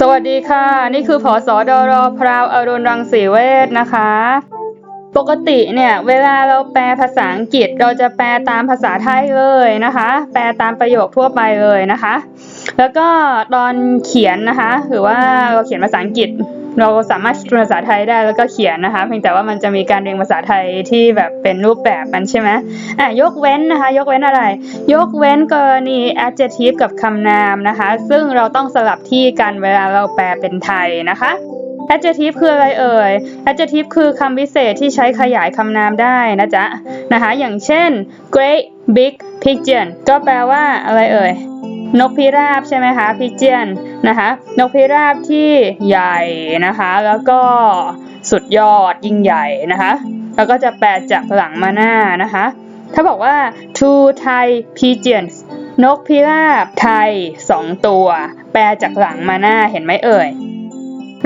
สวัสดีค่ะ นี่คือผอสอดอรอพราวอรุณรังสีเวทนะคะ ปกติเนี่ยเวลาเราแปลภาษาอังกฤษเราจะแปลตามภาษาไทยเลยนะคะ แปลตามประโยคทั่วไปเลยนะคะ แล้วก็ตอนเขียนนะคะ หรือว่าเราเขียนภาษาอังกฤษ เราสามารถเป็นภาษาไทยได้แล้วก็เขียนนะคะ เพียงแต่ว่ามันจะมีการเรียงภาษาไทยที่แบบเป็นรูปแบบมันใช่ไหมอะยกเว้นนะคะ ยกเว้นอะไร ยกเว้นกรณี adjective กับคำนามนะคะ ซึ่งเราต้องสลับที่กันเวลาเราแปลเป็นไทยนะคะ adjective คืออะไรเอ่ย adjective คือคำวิเศษที่ใช้ขยายคำนามได้นะจ๊ะนะคะ อย่างเช่น great big pigeon ก็แปลว่าอะไรเอ่ย นกพิราบใช่ไหมคะพิเจียนะคะ นกพิราบที่ใหญ่นะคะ แล้วก็สุดยอดยิ่งใหญ่นะคะ แล้วก็จะแปลจากหลังมาหน้านะคะ ถ้าบอกว่า two Thai pigeons นกพิราบไทยสองตัว แปลจากหลังมาหน้าเห็นไหมเอ่ย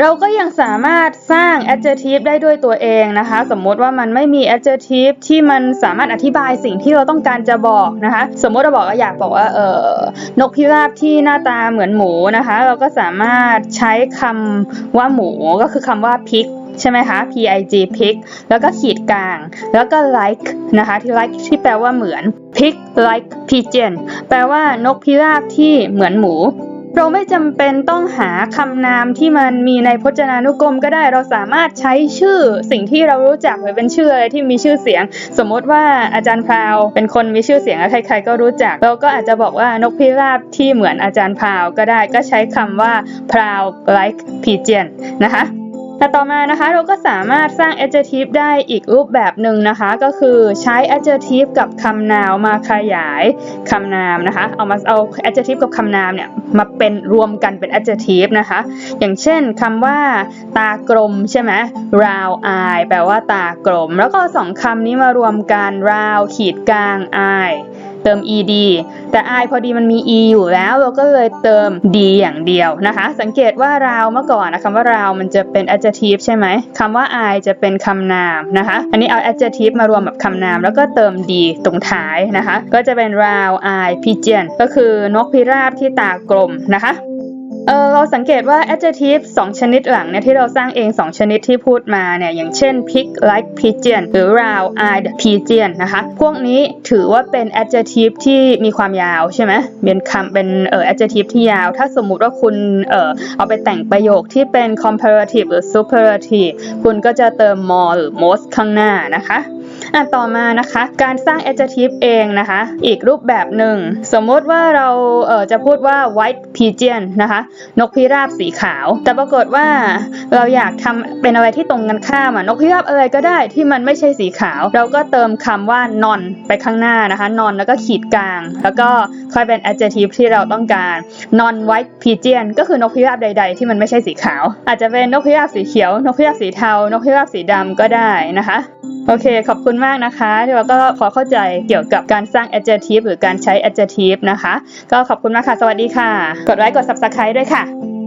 เราก็ยังสามารถสร้าง adjective ได้ด้วยตัวเองนะคะ สมมติว่ามันไม่มี adjective ที่มันสามารถอธิบายสิ่งที่เราต้องการจะบอกนะคะ สมมติเราบอกว่าอยากบอกว่าเออนกพิราบที่หน้าตาเหมือนหมูนะคะ เราก็สามารถใช้คำว่าหมูก็คือคำว่า pig ใช่ไหมคะ p i g pig แล้วก็ขีดกลาง แล้วก็ like นะคะ ที่ like ที่แปลว่าเหมือน pig like pigeon แปลว่านกพิราบที่เหมือนหมู เราไม่จำเป็นต้องหาคำนามที่มันมีในพจนานุกรมก็ได้เราสามารถใช้ชื่อสิ่งที่เรารู้จักหรือเป็นชื่ออะไรที่มีชื่อเสียง สมมติว่าอาจารย์พราวเป็นคนมีชื่อเสียงและใคร ๆ ก็รู้จัก เราก็อาจจะบอกว่านกพิราบที่เหมือนอาจารย์พราวก็ได้ก็ใช้คำว่าพราว like pigeon นะคะ แต่ต่อมานะคะเราก็สามารถสร้าง adjective ได้อีกรูปแบบหนึ่งนะคะ ก็คือใช้ adjective กับคำนามมาขยายคำนามนะคะ เอามาเอา adjective กับคำนามเนี่ยมาเป็นรวมกันเป็น adjective นะคะ อย่างเช่นคำว่าตากลมใช่ไหม round eye แปลว่าตากลม แล้วก็สองคำนี้มารวมกัน round ขีดกลาง eye ติม ed แต่ i พอดีมันมี e อยู่แล้วเราก็เลยเติม d อย่างเดียวนะคะ สังเกตว่าราวเมื่อก่อนนะคำว่าราวมันจะเป็น adjective ใช่ไหมคำว่า i จะเป็นคำนามนะคะ อันนี้เอา adjective มารวมกับคำนาม แล้วก็เติม d ตรงท้ายนะคะ ก็จะเป็นราว i pigeon ก็คือนกพิราบที่ตากลมนะคะ เออเราสังเกตว่า adjective 2 ชนิดหลังเนี่ยที่เราสร้างเอง 2 ชนิดที่พูดมาเนี่ยอย่างเช่น pig like pigeon หรือ round eyed pigeon นะคะพวกนี้ถือว่าเป็น adjective ที่มีความยาวใช่ไหมเป็นคำเป็นเอ่อ adjective ที่ยาว ถ้าสมมุติว่าคุณเอ่อเอาไปแต่งประโยคที่เป็น comparative หรือ superlative คุณก็จะเติม more หรือ most ข้างหน้านะคะ อะต่อมานะคะ การสร้าง adjective เองนะคะ อีกรูปแบบหนึ่ง สมมติว่าเราเอ่อจะพูดว่า white pigeon นะคะ นกพิราบสีขาว แต่ปรากฏว่าเราอยากทำเป็นอะไรที่ตรงกันข้ามอะนกพิราบอะไรก็ได้ที่มันไม่ใช่สีขาว เราก็เติมคำว่า non ไปข้างหน้านะคะ non แล้วก็ขีดกลาง แล้วก็ค่อยเป็น adjective ที่เราต้องการ non white pigeon ก็คือนกพิราบใด ๆ ที่มันไม่ใช่สีขาว อาจจะเป็นนกพิราบสีเขียว นกพิราบสีเทา นกพิราบสีดำก็ได้นะคะ โอเค ขอบคุณมากนะคะเดี๋ยวเราก็พอเข้าใจเกี่ยวกับการสร้าง adjective หรือการใช้ adjective นะคะ ก็ขอบคุณมากค่ะ สวัสดีค่ะ กดไลค์กด subscribe ด้วยค่ะ